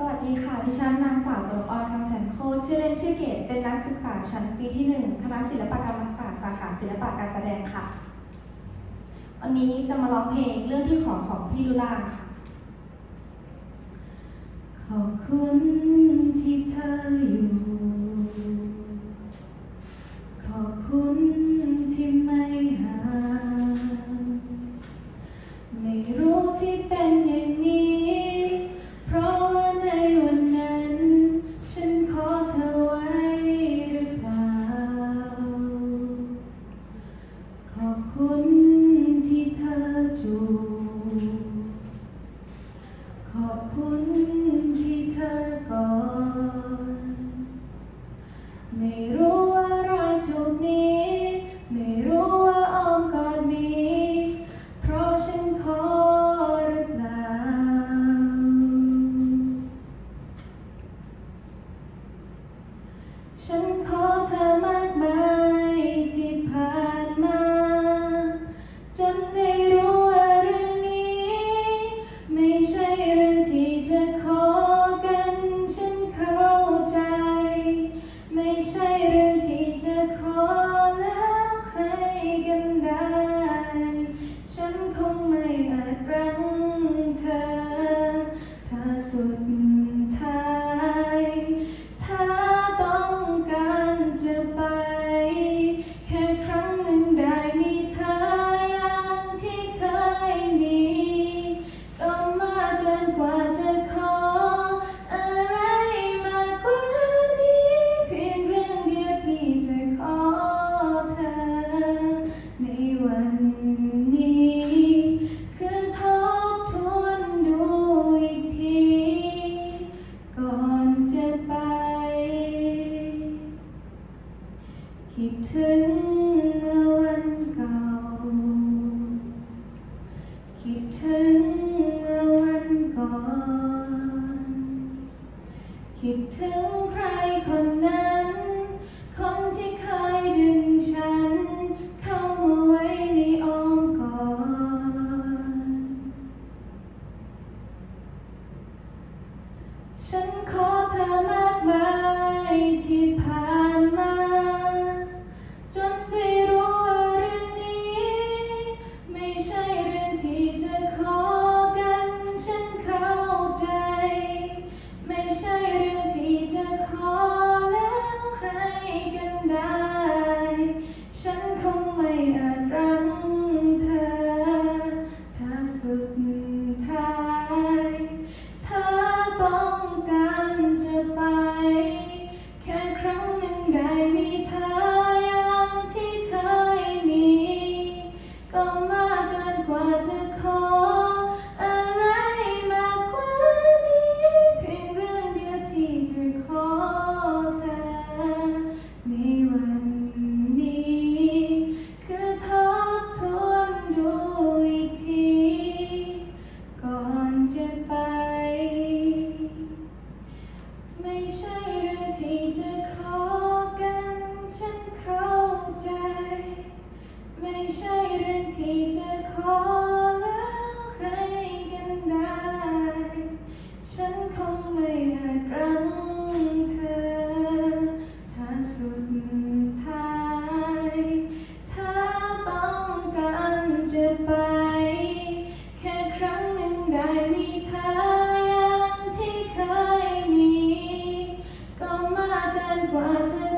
สวัสดีค่ะ ดิฉันนางสาวดวงออนคำแสนโคชื่อเล่นชื่อเกตเป็นนักศึกษาชั้นปีที่ 1 คณะศิลปกรรมศาสตร์สาขาศิลปะการแสดงค่ะ วันนี้จะมาร้องเพลงเรื่องที่ขอของพี่ลุลาค่ะ ขอบคุณที่เธออยู่ you tell Trên and wanted